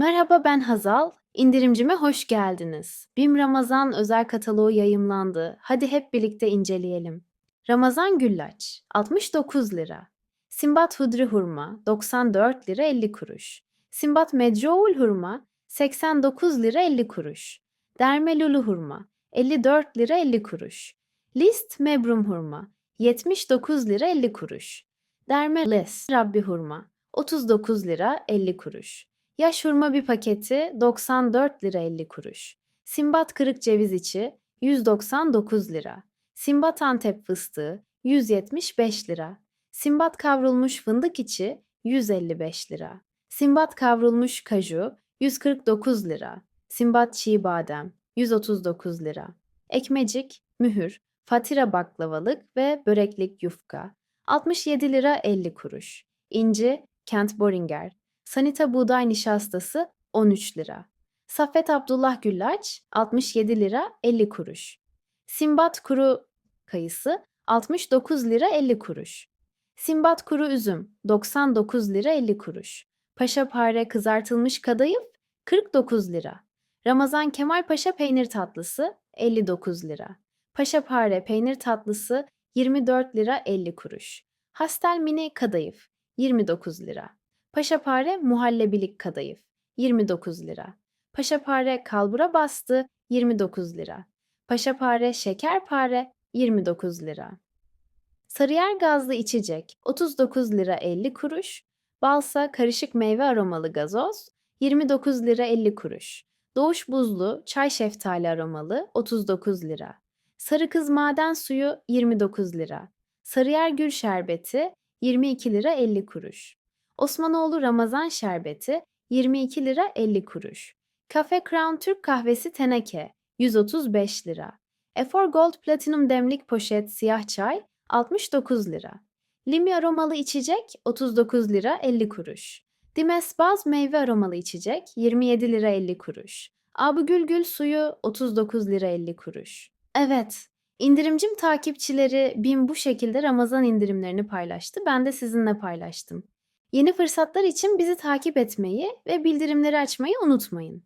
Merhaba ben Hazal. İndirimcime hoş geldiniz. BİM Ramazan özel kataloğu yayımlandı. Hadi hep birlikte inceleyelim. Ramazan güllaç 69 lira. Simbat hudri hurma 94 lira 50 kuruş. Simbat medjoul hurma 89 lira 50 kuruş. Derme lulu hurma 54 lira 50 kuruş. List mebrum hurma 79 lira 50 kuruş. Derme les rabbi hurma 39 lira 50 kuruş. Yaş hurma bir paketi 94 lira 50 kuruş. Simbat kırık ceviz içi 199 lira. Simbat Antep fıstığı 175 lira. Simbat kavrulmuş fındık içi 155 lira. Simbat kavrulmuş kaju 149 lira. Simbat çiğ badem 139 lira. Ekmecik, mühür, fatira baklavalık ve böreklik yufka 67 lira 50 kuruş. İnci, Kent Boringer, Sanita buğday nişastası 13 lira. Saffet Abdullah Güllaç 67 lira 50 kuruş. Simbat kuru kayısı 69 lira 50 kuruş. Simbat kuru üzüm 99 lira 50 kuruş. Paşapare kızartılmış kadayıf 49 lira. Ramazan Kemal Paşa peynir tatlısı 59 lira. Paşapare peynir tatlısı 24 lira 50 kuruş. Hastel mini kadayıf 29 lira. Paşapare muhallebilik kadayıf 29 lira. Paşapare kalbura bastı 29 lira. Paşapare şekerpare 29 lira. Sarıyer gazlı içecek 39 lira 50 kuruş. Balsa karışık meyve aromalı gazoz 29 lira 50 kuruş. Doğuş buzlu çay şeftali aromalı 39 lira. Sarı kız maden suyu 29 lira. Sarıyer gül şerbeti 22 lira 50 kuruş. Osmanoğlu Ramazan şerbeti 22 lira 50 kuruş. Cafe Crown Türk kahvesi teneke 135 lira. Efor Gold Platinum demlik poşet siyah çay 69 lira. Limi aromalı içecek 39 lira 50 kuruş. Dimes Baz meyve aromalı içecek 27 lira 50 kuruş. Abu Gülgül suyu 39 lira 50 kuruş. Evet, indirimcim takipçileri BİM bu şekilde Ramazan indirimlerini paylaştı. Ben de sizinle paylaştım. Yeni fırsatlar için bizi takip etmeyi ve bildirimleri açmayı unutmayın.